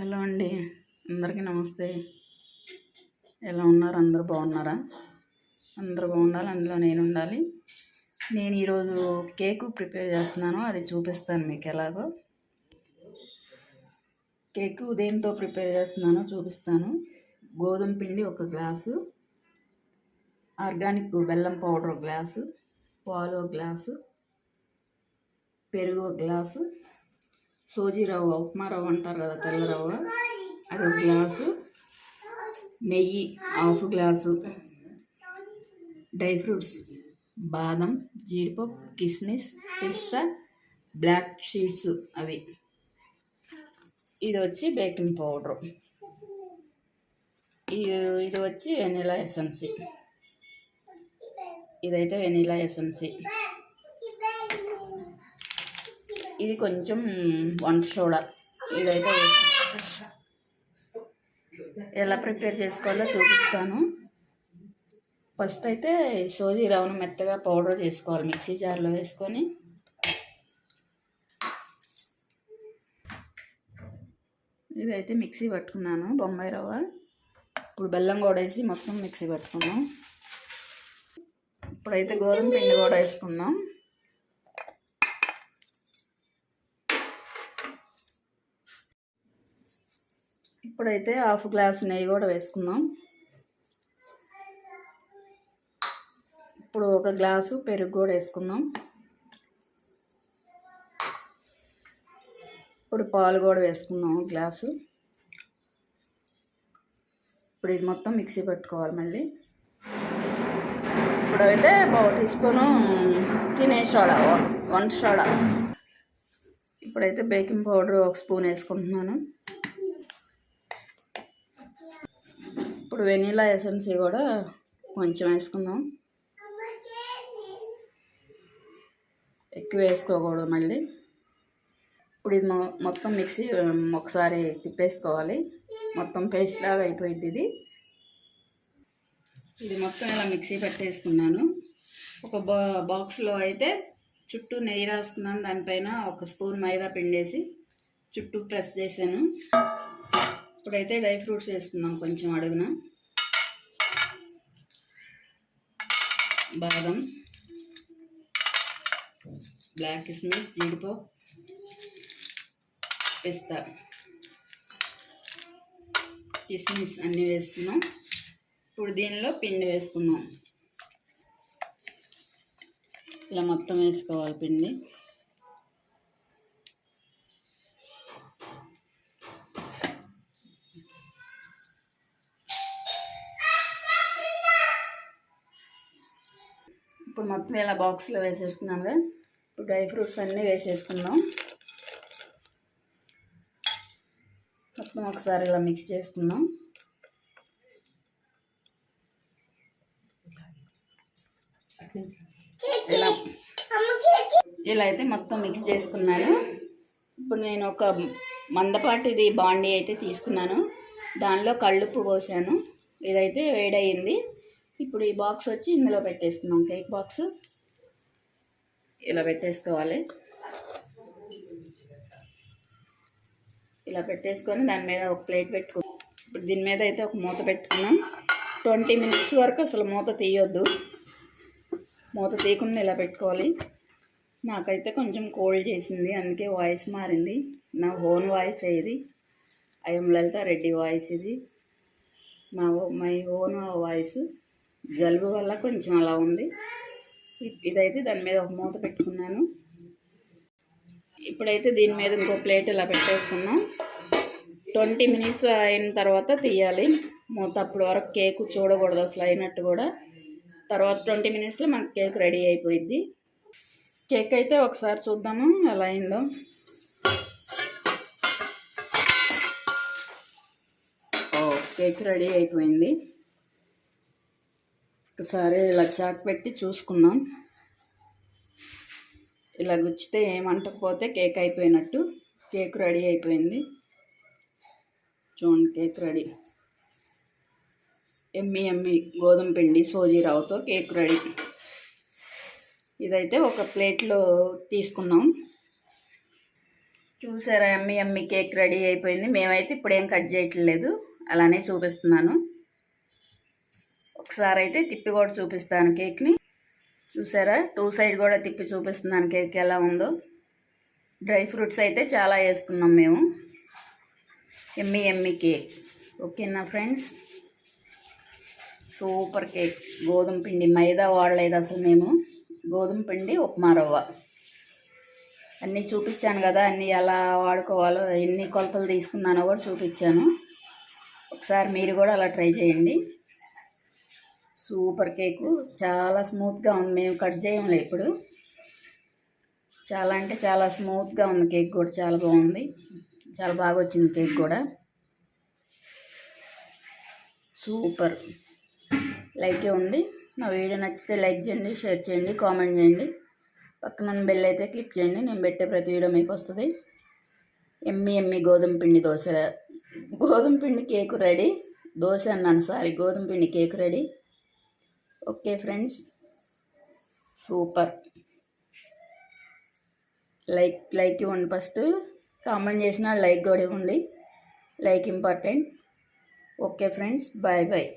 Hello అండి. అందరికీ నమస్తే. ఎలా ఉన్నారు? అందరూ బాగున్నారా? అందరూ బాగుండాలి. అందులో నేను ఉండాలి. నేను ఈరోజు కేక్ ప్రిపేర్ చేస్తున్నాను. అది చూపిస్తాను మీకు ఎలాగో. కేక్ దేంతో ప్రిపేర్ చేస్తున్నానో చూపిస్తాను. గోధుమ పిండి ఒక గ్లాసు. ఆర్గానిక్ బెల్లం పౌడర్ ఒక గ్లాసు. పాలు ఒక గ్లాసు. పెరుగు ఒక గ్లాసు. సోజీ రవ్వ ఉప్మా రవ్వ అంటారు కదా తెల్ల రవ్వ అది ఒక గ్లాసు. నెయ్యి హాఫ్ గ్లాసు. Dry fruits. బాదం జీడిపప్పు కిస్మిస్ పిస్తా బ్లాక్ షీట్స్ అవి. ఇది వచ్చి బేకింగ్ పౌడరు. ఇది ఇది వచ్చి వెనిలా ఎసెన్సీ. ఇదైతే వెనీలా ఎసెన్సీ. ఇది కొంచెం వంట సోడా. ఇదైతే ఎలా ప్రిపేర్ చేసుకోవాలో చూపిస్తాను. ఫస్ట్ అయితే సోజీ రవ్వను మెత్తగా పౌడర్ చేసుకోవాలి మిక్సీ జార్లో వేసుకొని. ఇదైతే మిక్సీ పట్టుకున్నాను బొంబాయి రవ్వ. ఇప్పుడు బెల్లం కూడా వేసి మొత్తం మిక్సీ పట్టుకున్నాం ఇప్పుడైతే గోధుమ పిండి కూడా వేసుకుందాం. ఇప్పుడైతే హాఫ్ గ్లాస్ నెయ్యి కూడా వేసుకుందాం. ఇప్పుడు ఒక గ్లాసు పెరుగు కూడా వేసుకుందాం. ఇప్పుడు పాలు కూడా వేసుకుందాం గ్లాసు. ఇప్పుడు ఇది మొత్తం మిక్సీ పెట్టుకోవాలి మళ్ళీ. ఇప్పుడైతే పావు టీ స్పూను తినే సోడా వంట సోడా ఇప్పుడైతే బేకింగ్ పౌడర్ ఒక స్పూన్ వేసుకుంటున్నాను. ఇప్పుడు వెనీలా ఎసెన్సీ కూడా కొంచెం వేసుకుందాం. ఎక్కువ వేసుకోకూడదు మళ్ళీ. ఇప్పుడు ఇది మొత్తం మిక్సీ ఒకసారి తిప్పేసుకోవాలి. మొత్తం పేస్ట్ లాగా అయిపోయింది ఇది. ఇది మొత్తం ఇలా మిక్సీ పెట్టేసుకున్నాను. ఒక బా బాక్స్లో అయితే చుట్టూ నెయ్యి రాసుకున్నాను. దానిపైన ఒక స్పూన్ మైదా పిండేసి చుట్టూ ప్రెస్ చేశాను. ఇప్పుడైతే డ్రై ఫ్రూట్స్ వేసుకుందాం కొంచెం అడుగున. బాదం. బ్లాక్ కిస్మిస్ జీడిపప్పు పిస్తా. కిస్మిస్ అన్నీ వేసుకున్నాం. ఇప్పుడు దీనిలో పిండి వేసుకుందాం. ఇలా మొత్తం వేసుకోవాలి పిండి. ఇప్పుడు మొత్తం ఇలా బాక్స్లో వేసేసుకున్నాం కదా ఇప్పుడు డ్రై ఫ్రూట్స్ అన్నీ వేసేసుకుందాం. మొత్తం ఒకసారి ఇలా మిక్స్ చేసుకుందాం. ఇలా. ఇలా అయితే మొత్తం మిక్స్ చేసుకున్నాను. ఇప్పుడు నేను ఒక మందపాటిది బాండీ అయితే తీసుకున్నాను. దానిలో కళ్ళుప్పు పోసాను. ఇదైతే వేడయింది. ఇప్పుడు ఈ బాక్స్ వచ్చి ఇందులో పెట్టేస్తున్నాం కేక్ బాక్స్ ఇలా పెట్టేసుకోవాలి. ఇలా పెట్టేసుకొని దాని మీద ఒక ప్లేట్ పెట్టుకో ఇప్పుడు దీని మీద అయితే ఒక మూత పెట్టుకున్నాం. ట్వంటీ మినిట్స్ వరకు అసలు మూత తీయొద్దు. మూత తీయకుండా ఇలా పెట్టుకోవాలి. నాకైతే కొంచెం కోల్డ్ చేసింది అందుకే వాయిస్ మారింది. నా ఓన్ వాయిస్ ఇది? ఐఎం లలిత రెడ్డి వాయిస్ ఇది. నా మై ఓన్ వాయిస్ జలుబు వల్ల కొంచెం అలా ఉంది. ఇదైతే దాని మీద ఒక మూత పెట్టుకున్నాను. ఇప్పుడైతే దీని మీద ఇంకో ప్లేట్ ఇలా పెట్టేసుకున్నాం ట్వంటీ మినిట్స్ అయిన తర్వాత తీయాలి. మూత అప్పటి వరకు కేక్ చూడకూడదు అసలు అయినట్టు కూడా. తర్వాత ట్వంటీ మినిట్స్లో మనకి కేక్ రెడీ అయిపోయింది కేక్ అయితే ఒకసారి చూద్దాము ఎలా అయిందో. కేక్ రెడీ అయిపోయింది. ఒకసారి ఇలా చాక్ పెట్టి చూసుకుందాం. ఇలా గుచ్చితే ఏమంటకపోతే కేక్ అయిపోయినట్టు. కేక్ రెడీ అయిపోయింది. చూడండి కేక్ రెడీ. ఎమ్మి ఎమ్మి గోధుమ పిండి సోజీ రవ్వతో కేక్ రెడీ. ఇదైతే ఒక ప్లేట్లో తీసుకున్నాం చూసారా ఎమ్మి ఎమ్మి కేక్ రెడీ అయిపోయింది. మేమైతే ఇప్పుడేం కట్ చేయట్లేదు. అలానే చూపిస్తున్నాను. ఒకసారి అయితే తిప్పి కూడా చూపిస్తాను కేక్ని. చూసారా? టూ సైడ్ కూడా తిప్పి చూపిస్తున్నాను కేక్ ఎలా ఉందో. డ్రై ఫ్రూట్స్ అయితే చాలా వేసుకున్నాం మేము. Yummy yummy cake. ఓకేనా ఫ్రెండ్స్? Super cake. గోధుమ పిండి మైదా వాడలేదు అసలు మేము. గోధుమ పిండి ఉప్మా రవ్వ. అన్నీ చూపించాను కదా అన్నీ ఎలా వాడుకోవాలో ఎన్ని కొలతలు తీసుకున్నానో కూడా చూపించాను. ఒకసారి మీరు కూడా అలా ట్రై చేయండి. Super cake. చాలా స్మూత్గా ఉంది. మేము కట్ చేయంలే ఇప్పుడు. చాలా అంటే చాలా స్మూత్గా ఉంది కేక్ కూడా. చాలా బాగుంది. చాలా బాగా వచ్చింది కేక్ కూడా. సూపర్. లైక్ ఇవ్వండి నా వీడియో నచ్చితే లైక్ చేయండి షేర్ చేయండి కామెంట్ చేయండి. పక్కన ఉన్న బెల్ అయితే క్లిక్ చేయండి. నేను పెట్టే ప్రతి వీడియో మీకు వస్తుంది. ఎమ్మి ఎమ్మి గోధుమ పిండి దోశ. గోధుమ పిండి కేకు రెడీ. దోశ అన్నాను సారీ. గోధుమ పిండి cake ready. Okay friends. Super. Like like ఇవ్వండి ఫస్ట్. కామెంట్ చేసిన లైక్ కూడా ఇవ్వండి. Like important. Okay friends. Bye bye.